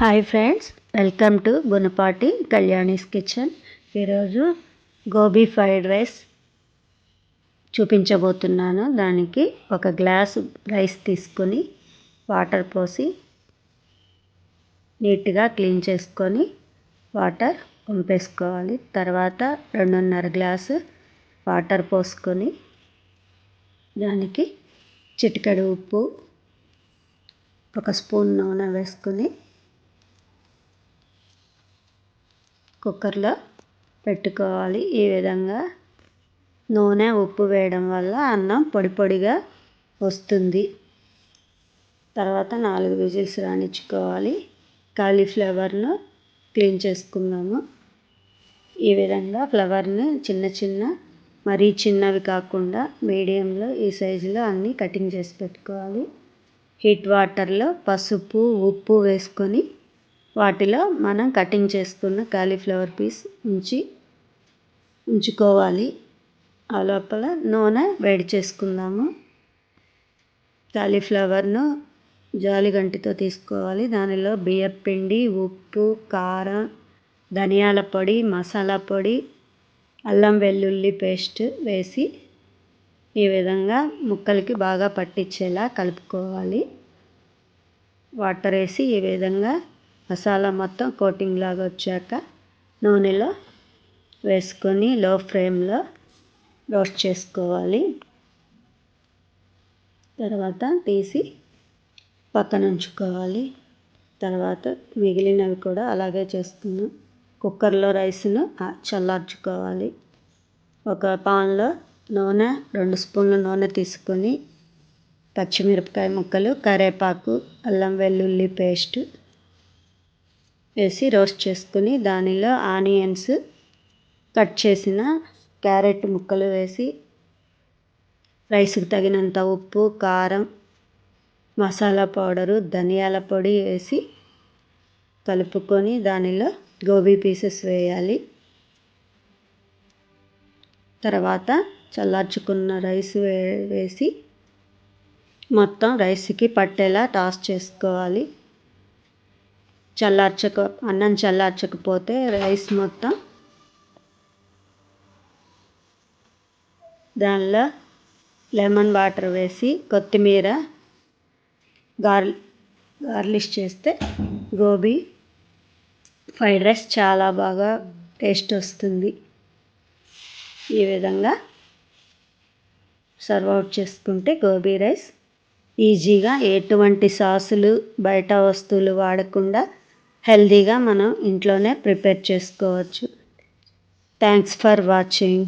Hi friends welcome to Gunapati Kalyani's kitchen ఈరోజు gobi fried rice చూపించబోతున్నాను. దానికి ఒక గ్లాస్ రైస్ తీసుకొని వాటర్ పోసి నీట్గా క్లీన్ చేసుకొని వాటర్ పంపేసుకోవాలి తర్వాత రెండున్నర గ్లాసు వాటర్ పోసుకొని దానికి చిటికెడు ఉప్పు ఒక స్పూన్ నూనె వేసుకొని కుక్కర్లో పెట్టుకోవాలి. ఈ విధంగా నూనె ఉప్పు వేయడం వల్ల అన్నం పొడి పొడిగా వస్తుంది. తర్వాత నాలుగు విజిల్స్ రాణించుకోవాలి. కాలీఫ్లవర్ను క్లీన్ చేసుకున్నాము ఈ విధంగా ఫ్లవర్ని చిన్న చిన్న మరీ చిన్నవి కాకుండా మీడియంలో ఈ సైజులో అన్నీ కటింగ్ చేసి పెట్టుకోవాలి. హీట్ వాటర్లో పసుపు ఉప్పు వేసుకొని వాటిలో మనం కటింగ్ చేసుకున్న కాలీఫ్లవర్ పీస్ ఉంచి ఉంచుకోవాలి. ఆ లోపల నూనె వేడి చేసుకుందాము. కాలీఫ్లవర్ను జాలిగంటితో తీసుకోవాలి. దానిలో బియ్యం పిండి ఉప్పు కారం ధనియాల పొడి మసాలా పొడి అల్లం వెల్లుల్లి పేస్ట్ వేసి ఈ విధంగా ముక్కలకి బాగా పట్టించేలా కలుపుకోవాలి. వాటర్ వేసి ఈ విధంగా మసాలా మొత్తం కోటింగ్ లాగా వచ్చాక నూనెలో వేసుకొని లో ఫ్లేమ్లో రోస్ట్ చేసుకోవాలి. తర్వాత తీసి పక్కన ఉంచుకోవాలి. తర్వాత మిగిలినవి కూడా అలాగే చేసుకున్నాం కుక్కర్లో రైస్ను చల్లార్చుకోవాలి. ఒక పాన్లో నూనె రెండు స్పూన్ల నూనె తీసుకొని పచ్చిమిరపకాయ ముక్కలు కరేపాకు అల్లం వెల్లుల్లి పేస్ట్ వేసి రోస్ట్ చేసుకుని దానిలో ఆనియన్స్ కట్ చేసిన క్యారెట్ ముక్కలు వేసి రైస్కి తగినంత ఉప్పు కారం మసాలా పౌడరు ధనియాల పొడి వేసి కలుపుకొని దానిలో గోబీ పీసెస్ వేయాలి. తర్వాత చల్లార్చుకున్న రైస్ వే వేసి మొత్తం రైస్కి పట్టేలా టాస్ చేసుకోవాలి. చల్లార్చక అన్నం చల్లార్చకపోతే రైస్ మొత్తం దానిలో లెమన్ వాటర్ వేసి కొత్తిమీర గార్ గార్లిష్ చేస్తే గోబీ ఫ్రైడ్ రైస్ చాలా బాగా టేస్ట్ వస్తుంది. ఈ విధంగా సర్వ్ అవుట్ చేసుకుంటే గోబీ రైస్ ఈజీగా ఎటువంటి సాసులు బయట వస్తువులు వాడకుండా హెల్తీగా మనం ఇంట్లోనే ప్రిపేర్ చేసుకోవచ్చు. Thanks for watching